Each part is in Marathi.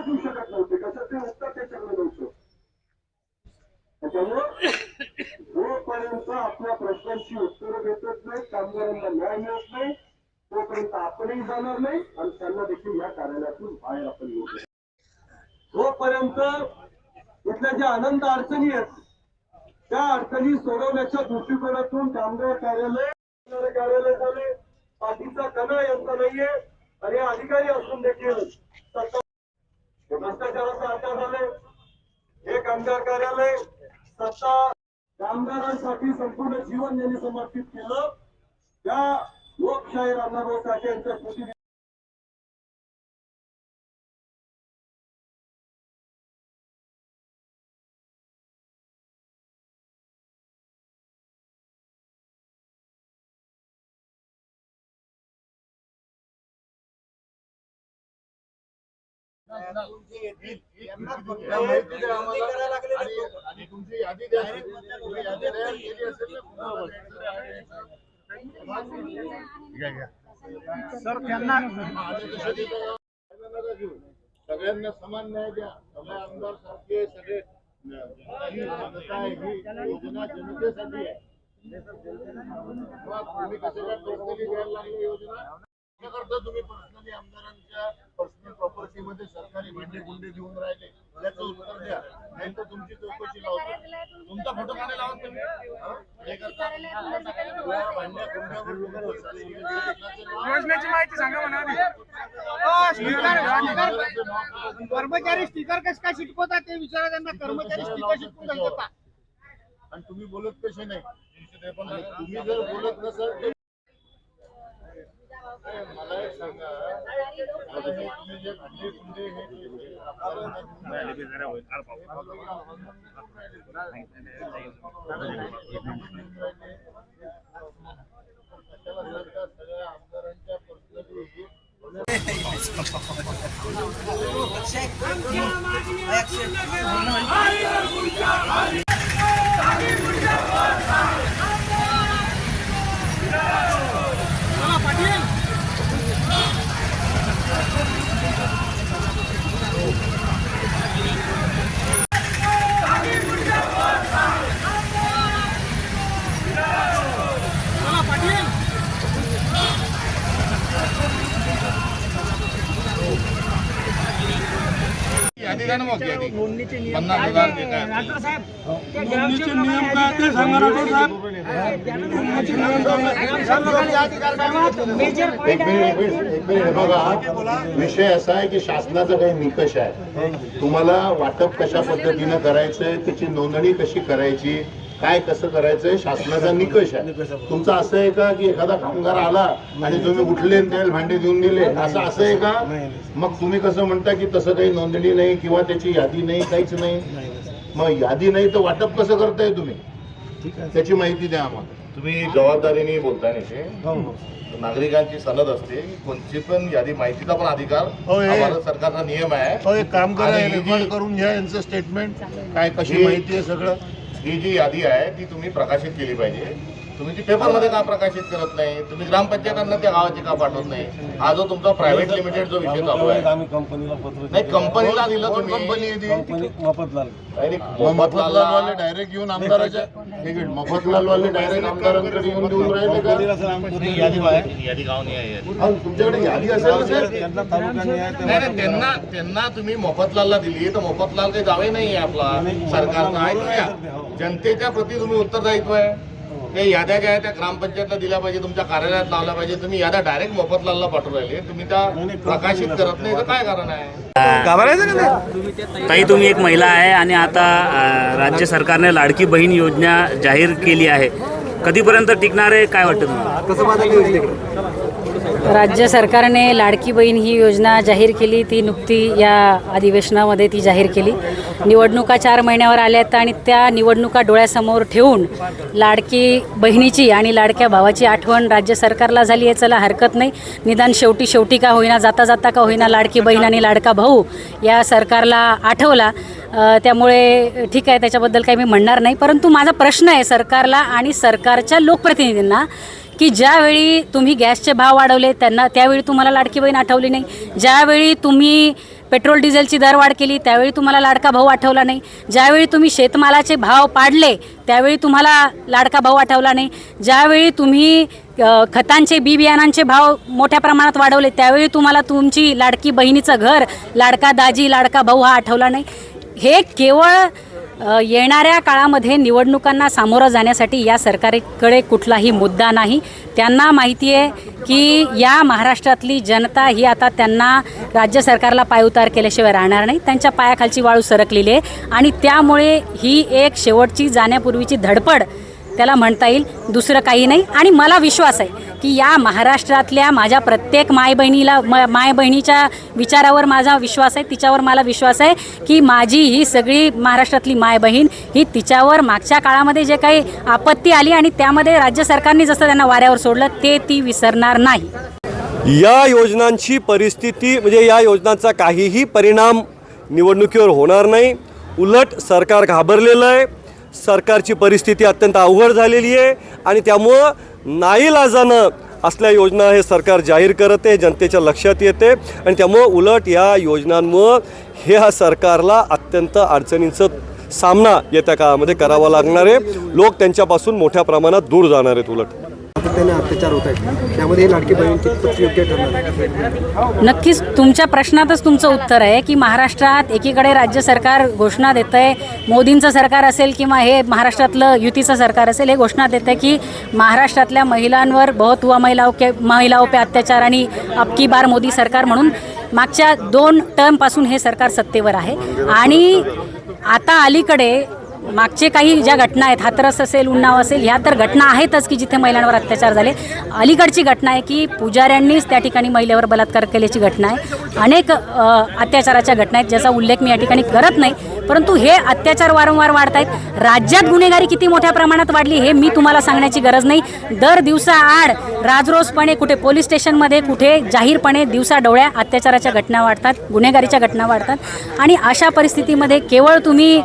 उत्तर देऊ शकत नव्हते. कसं ते उत्तर त्याच्याकडे नव्हतं त्याच्यामुळं जोपर्यंत आपल्या प्रश्नांची उत्तरं भेटत नाही कामगारांना न्याय मिळत नाही तोपर्यंत आपणही जाणार नाही आणि त्यांना देखील या कार्यालयातून बाहेर आपण येऊ जोपर्यंत इथल्या ज्या अनंत अडचणी आहेत त्या अडचणी सोडवण्याच्या दृष्टिकोनातून कामगार कार्यालय कार्यालय झाले पाठीचा कणा यांचा नाहीये आणि अधिकारी असून देखील भ्रष्टाचाराचा अड्डा झाले हे कामगार कार्यालय सत्ता कामगारांसाठी संपूर्ण जीवन यांनी समर्पित केलं. त्या लोकशाही अण्णाभाऊ साठे यांच्या स्मृती सर त्यांना सगळ्यांना समान न्याय द्या सगळे आमदार सारखे सगळे योजना जनतेसाठी आहे कसे काय पर्सनली द्यायला लागले योजना त्याकरता तुम्ही पर्सनली आमदारांच्या पर्सनल प्रॉपर्टी मध्ये सरकारी भांडे गुंडे घेऊन राहिले. त्याचं उत्तर द्या. नाही तर तुमची चौकशी लावतो. तुमचा फोटो लावत योजनेची माहिती सांगा म्हणा कर्मचारी स्टिकर कस काय शिकवतात ते विचारा त्यांना. कर्मचारी स्टिकर शिकवून आणि तुम्ही बोलत कसे नाही? तुम्ही जर बोलत नसाल मला एक सांगा आता हे तुम्ही जे भांडे कुंडे हे जे आमदारांना घेऊन कशाला सांगता सगळ्या आमदारांच्या पर्सनली यादी ना मग पन्नास हजार नोंदणीचे नियम काय ते सांगा राठोड साहेब. नोंदणीचे नियम एक मिनिट एक मिनिट एक मिनिट हे बघा. विषय असा आहे की शासनाचा काही निकष आहे. तुम्हाला वाटप कशा पद्धतीनं करायचंय त्याची नोंदणी कशी करायची काय कसं करायचंय शासनाचा निकष आहे. तुमचं असं आहे का की एखादा कामगार आला आणि तुम्ही उठले आणि त्याला भांडे देऊन दिले? असं असं आहे का? मग तुम्ही कसं म्हणता की तसं काही नोंदणी नाही किंवा त्याची यादी नाही काहीच नाही? मग यादी नाही तर वाटप कसं करताय तुम्ही? त्याची माहिती द्या आम्हाला. तुम्ही जबाबदारीने बोलताय ना हो, ते नागरिकांची सनद असते. की कोणची पण यादी माहितीचा पण अधिकार हो, हे- हा भारत सरकारचा नियम आहे. हो एक काम करा ही करून घ्या यांचं स्टेटमेंट काय कशी ही- माहिती आहे सगळं? ही जी यादी आहे ती तुम्ही प्रकाशित केली पाहिजे. तुम्ही ती पेपरमध्ये का प्रकाशित करत नाही? तुम्ही ग्रामपंचायतांना त्या गावाची का पाठवत नाही? हा जो तुमचा प्रायव्हेट लिमिटेड जो विषय चालू आहे. आम्ही कंपनीला पत्र नाही कंपनीला दिलं तुम्ही. कंपनी आहे ती? कंपनी मफतलाल. नाही, मग मफतलालवाले डायरेक्ट येऊन आमदाराच्या मफतलालवाले डायरेक्ट आमदारांकडे येऊन देऊन राहिले का? यादी बाहेर. यादी गाव नाही आहे यादी. अहो, तुमच्याकडे यादी असेल ना सर? त्यांना त्यांना त्यांना तुम्ही मोफतलालला दिली तर मोफतलाल काही दावे नाही आहे आपला. सरकारचा ऐकूया. जनतेच्या प्रती तुम्ही उत्तरदायित्व आहे. ते याद्या ज्या आहेत त्या ग्रामपंचायतला दिल्या पाहिजे तुमच्या कार्यालयात लावल्या पाहिजे. तुम्ही याद्या डायरेक्ट मोफतलालला पाठवून राहिले. तुम्ही त्या प्रकाशित करत नाही तर काय कारण आहे? ताई तुम्ही एक महिला आहे आणि आता राज्य सरकारने लाडकी बहीण योजना जाहीर केली आहे. कधीपर्यंत टिकणार आहे? काय वाटतं तुम्हाला? राज्य सरकारने लाडकी बहीण ही योजना जाहीर केली. ती नुकती या अधिवेशनामध्ये ती जाहीर केली. निवडणुका चार महिन्यावर आल्या आहेत आणि त्या निवडणुका डोळ्यासमोर ठेवून लाडकी बहिणीची आणि लाडक्या भावाची आठवण राज्य सरकारला झाली आहे. चला हरकत नाही. निदान शेवटी शेवटी का होईना जाता जाता का होईना लाडकी बहीण आणि लाडका भाऊ या सरकारला आठवला. त्यामुळे ठीक आहे त्याच्याबद्दल काही मी म्हणणार नाही. परंतु माझा प्रश्न आहे सरकारला आणि सरकारच्या लोकप्रतिनिधींना की ज्यावेळी तुम्ही गॅसचे भाव वाढवले त्यांना त्यावेळी तुम्हाला लाडकी बहीण आठवली नाही. ज्यावेळी तुम्ही पेट्रोल डिझेलची दरवाढ केली त्यावेळी तुम्हाला लाडका भाऊ आठवला नाही. ज्यावेळी तुम्ही शेतमालाचे भाव पाडले त्यावेळी तुम्हाला लाडका भाऊ आठवला नाही. ज्यावेळी तुम्ही खतांचे बी बियाणांचे भाव मोठ्या प्रमाणात वाढवले त्यावेळी तुम्हाला तुमची लाडकी बहिणीचं घर लाडका दाजी लाडका भाऊ हा आठवला नाही. हे केवळ येणाऱ्या काळामध्ये निवडणुकांना सामोरं जाण्यासाठी या सरकारकडे कुठलाही मुद्दा नाही. त्यांना माहिती आहे की या महाराष्ट्रातली जनता ही आता त्यांना राज्य सरकारला पायउतार केल्याशिवाय राहणार नाही. त्यांच्या पायाखालची वाळू सरकलेली आहे आणि त्यामुळे ही एक शेवटची जाण्यापूर्वीची धडपड त्याला म्हणता येईल दुसरं काही नाही. आणि मला विश्वास आहे की या महाराष्ट्रातल्या माझ्या प्रत्येक माय बहिणीला म माय बहिणीच्या विचारावर माझा विश्वास आहे तिच्यावर मला विश्वास आहे की माझी ही सगळी महाराष्ट्रातली माय बहीण ही तिच्यावर मागच्या काळामध्ये जे काही आपत्ती आली आणि त्यामध्ये राज्य सरकारने जसं त्यांना वाऱ्यावर सोडलं ते ती विसरणार नाही. या योजनांची परिस्थिती म्हणजे या योजनांचा काहीही परिणाम निवडणुकीवर होणार नाही. उलट सरकार घाबरलेलं आहे. सरकारची परिस्थिती अत्यंत अवघड झालेली आहे आणि त्यामुळं नाईलाजानं असल्या योजना हे सरकार जाहीर करत आहे जनतेच्या लक्षात येते. आणि त्यामुळं उलट या योजनांमुळं ह्या सरकारला अत्यंत अडचणींचं सामना येत्या काळामध्ये करावा लागणार आहे. लोक त्यांच्यापासून मोठ्या प्रमाणात दूर जाणार आहेत उलट. सातत्याने अत्याचार होत आहेत. त्यामध्ये लाडकी बहीण कितपत योग्य ठरणार नक्कीच तुमच्या प्रश्नातच तुमचं उत्तर आहे की महाराष्ट्रात एकीकडे राज्य सरकार घोषणा देतं आहे मोदींचं सरकार असेल किंवा हे महाराष्ट्रातलं युतीचं सरकार असेल हे घोषणा देतं आहे की महाराष्ट्रातल्या महिलांवर बहुत हुआ महिलाओं के उपे पे अत्याचार आणि अबकी बार मोदी सरकार म्हणून मागच्या दोन टर्मपासून हे सरकार सत्तेवर आहे. आणि आता अलीकडे मागचे काही ज्या घटना आहेत हाथरस असेल उन्नाव असेल ह्या तर घटना आहेतच की जिथे महिलांवर अत्याचार झाले. अलीकडची घटना आहे की पुजाऱ्यांनीच त्या ठिकाणी महिलेवर बलात्कार केल्याची घटना आहे. अनेक अत्याचाराच्या घटना आहेत ज्याचा उल्लेख मी या ठिकाणी करत नाही. परंतु हे अत्याचार वारंवार वाढत आहेत राज्यात गुन्हेगारी किती मोठ्या प्रमाणात वाढली हे मी तुम्हाला सांगण्याची गरज नाही. दर दिवसाआड राजरोसपणे कुठे पोलीस स्टेशनमध्ये कुठे जाहीरपणे दिवसा डोळ्या अत्याचाराच्या घटना वाढतात गुन्हेगारीच्या घटना वाढतात. आणि अशा परिस्थितीमध्ये केवळ तुम्ही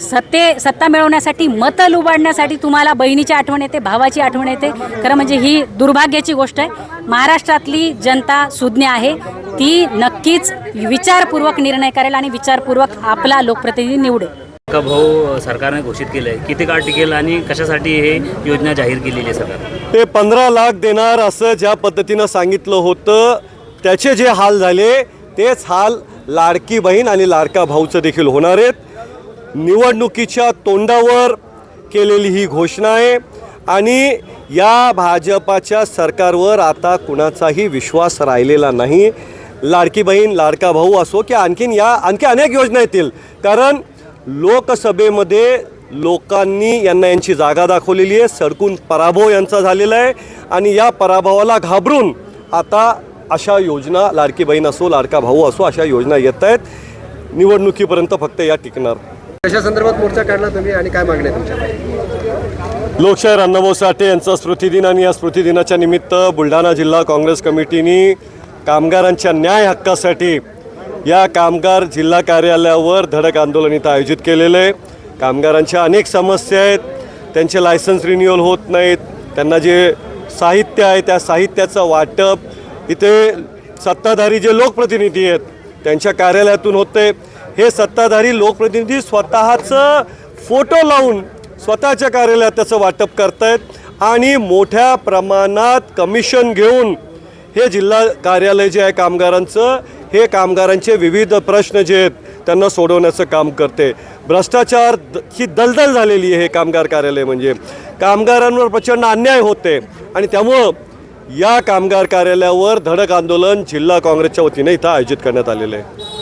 सत्ते सत्ता मिळवण्यासाठी मतं लुबाडण्यासाठी तुम्हाला बहिणीची आठवण येते भावाची आठवण येते. खरं म्हणजे ही दुर्भाग्याची गोष्ट आहे. महाराष्ट्रातली जनता सुज्ञ आहे. ती नक्कीच विचारपूर्वक निर्णय करेल आणि विचारपूर्वक आपला लोकप्रतिनिधी निवडेल. का भाऊ सरकारने घोषित केलं आहे किती काळ टिकेल आणि कशासाठी हे योजना जाहीर केलेली आहे सरकार? ते पंधरा लाख देणार असं ज्या पद्धतीनं सांगितलं होतं त्याचे जे हाल झाले तेच हाल लाडकी बहीण आणि लाडका भाऊचं देखील होणार आहेत. निवडणुकीच्या तोंडावर केलेली ही घोषणा आहे. आणि या भाजपाच्या सरकारवर आता कुणाचाही विश्वास राहिलेला नाही. लाडकी बहीण लाडका भाऊ असो की आणखीन या आणखी अनेक योजना येतील. कारण लोकसभेमध्ये लोकांनी यांना यांची जागा दाखवलेली आहे. सडकून पराभव यांचा झालेला आहे. आणि या पराभवाला घाबरून आता अशा योजना लाडकी बहीण असो लाडका भाऊ असो अशा योजना येत आहेत. निवडणुकीपर्यंत फक्त या टिकणार. कशा संदर्भात मोर्चा काढला तुम्ही आणि काय मागणी तुमच्या लोकशाहीर अण्णाभाऊ साठे यांचा स्मृतिदिन आणि या स्मृतिदिनाच्या निमित्त बुलढाणा जिल्हा काँग्रेस कमिटीने कामगारांच्या न्याय हक्कासाठी या कामगार जिल्हा कार्यालयावर धडक आंदोलन इथं आयोजित केलेलं आहे. कामगारांच्या अनेक समस्या आहेत. त्यांचे लायसन्स रिन्युअल होत नाहीत. त्यांना जे साहित्य आहे त्या साहित्याचं वाटप इथे सत्ताधारी जे लोकप्रतिनिधी आहेत त्यांच्या कार्यालयातून होते हे सत्ताधारी लोकप्रतिनिधी स्वतःचं फोटो लावून स्वतःच्या कार्यालयात त्याचं वाटप करतायत आणि मोठ्या प्रमाणात कमिशन घेऊन हे जिल्हा कार्यालय जे आहे कामगारांचं हे कामगारांचे विविध प्रश्न जे आहेत त्यांना सोडवण्याचं काम करते. भ्रष्टाचार द- ही दलदल झालेली आहे हे कामगार कार्यालय म्हणजे. कामगारांवर प्रचंड अन्याय होते आणि त्यामुळं या कामगार कार्यालयावर धडक आंदोलन जिल्हा काँग्रेसच्या वतीने इथं आयोजित करण्यात आलेलं आहे.